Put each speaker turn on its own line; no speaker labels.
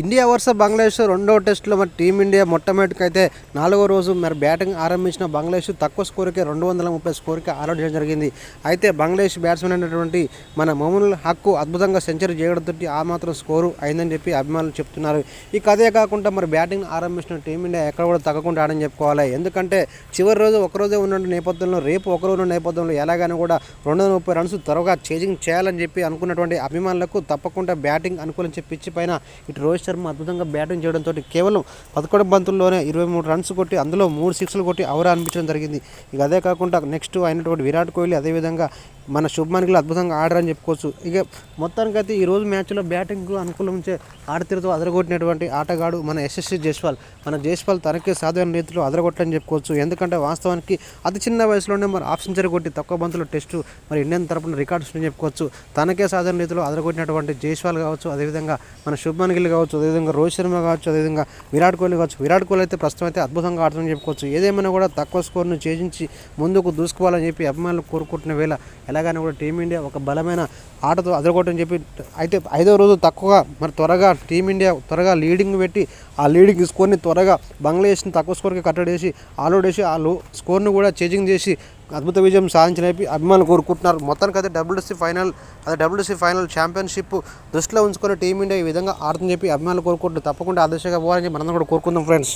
India వర్స Bangladesh రెండవ టెస్టులో మరి టీమిండియా మొట్టమొదటికి అయితే నాలుగో రోజు మరి బ్యాటింగ్ ఆరంభించిన బంగ్లాదేశ్ తక్కువ స్కోర్కే రెండు వందల ముప్పై స్కోర్కి ఆల్అౌట్ చేయడం జరిగింది. అయితే బంగ్లాదేశ్ బ్యాట్స్మెన్ అయినటువంటి మన మముల్ హక్కు అద్భుతంగా సెంచరీ చేయడంతో ఆ మాత్రం స్కోరు అయిందని చెప్పి అభిమానులు చెప్తున్నారు. ఈ కథే కాకుండా మరి బ్యాటింగ్ ఆరంభించిన టీమిండియా ఎక్కడ కూడా తగ్గకుండా ఆడని చెప్పుకోవాలి. ఎందుకంటే చివరి రోజు ఒక రోజే ఉన్న నేపథ్యంలో రేపు ఒక రోజు నేపథ్యంలో ఎలాగైనా కూడా రెండు వందల ముప్పై రన్స్ త్వరగా చేజింగ్ చేయాలని చెప్పి అనుకున్నటువంటి అభిమానులకు తప్పకుండా బ్యాటింగ్ అనుకూలించే పిచ్చి పైన ఇటు రోహిత్ శర్మ అద్భుతంగా బ్యాటింగ్ చేయడంతో కేవలం పదకొండు బంతుల్లోనే ఇరవై మూడు రన్స్ కొట్టి అందులో మూడు సిక్స్లు కొట్టి అవరా అనిపించడం జరిగింది. ఇక అదే కాకుండా నెక్స్ట్ అయినటువంటి విరాట్ కోహ్లీ అదేవిధంగా మన శుభ్మన్ గిల్ అద్భుతంగా ఆడారని చెప్పుకోవచ్చు. ఇక మొత్తానికి ఈ రోజు మ్యాచ్లో బ్యాటింగ్కు అనుకూలించే ఆడతీరుతో అదరగొట్టినటువంటి ఆటగాడు మన ఎస్ఎస్సీ జైస్వాల్. మన జైస్వాల్ తనకే సాధారణ రీతిలో అదరగొట్టని చెప్పుకోవచ్చు. ఎందుకంటే వాస్తవానికి అతి చిన్న వయసులోనే మరి ఆఫ్ సెంచరీ కొట్టి తక్కువ బంతులు టెస్టు మరి ఇండియన్ తరపున రికార్డ్స్ చెప్పుకోవచ్చు. తనకే సాధారణ రీతిలో అదరగొట్టినటువంటి జైస్వాల్ కావచ్చు అదేవిధంగా మన శుభ్మన్ గిల్ కావచ్చు అదేవిధంగా రోహిత్ శర్మ కావచ్చు అదేవిధంగా విరాట్ కోహ్లీ కావచ్చు. విరాట్ కోహ్లీ అయితే ప్రస్తుతం అయితే అద్భుతంగా ఆడుతుందని చెప్పుకోవచ్చు. ఏదేమైనా కూడా తక్కువ స్కోర్ను ఛేదించి ముందుకు దూసుకోవాలని చెప్పి అభిమానులు కోరుకుంటున్న వేళ ఎలాగైనా కూడా టీమిండియా ఒక బలమైన ఆటతో అదరగొట్టని చెప్పి అయితే ఐదో రోజు తక్కువగా మరి త్వరగా టీమిండియా త్వరగా లీడింగ్ పెట్టి ఆ లీడింగ్ స్కోర్ని త్వరగా బంగ్లాదేశ్ని తక్కువ స్కోర్కి కట్టడేసి ఆల్అౌట్ వేసి ఆ లో స్కోర్ను కూడా చేజింగ్ చేసి అద్భుత విజయం సాధించిన అభిమానులు కోరుకుంటున్నారు. మొత్తానికి అయితే డబ్ల్యూసీ ఫైనల్ అదే డబ్ల్యూసీ ఫైనల్ ఛాంపియన్షిప్ దృష్టిలో ఉంచుకొని టీమిండియా ఈ విధంగా ఆడుతుందని చెప్పి అభిమానులు కోరుకుంటున్నారు. తప్పకుండా ఆ దిశగా పోవాలని చెప్పి మనందరం కూడా కోరుకుందాం ఫ్రెండ్స్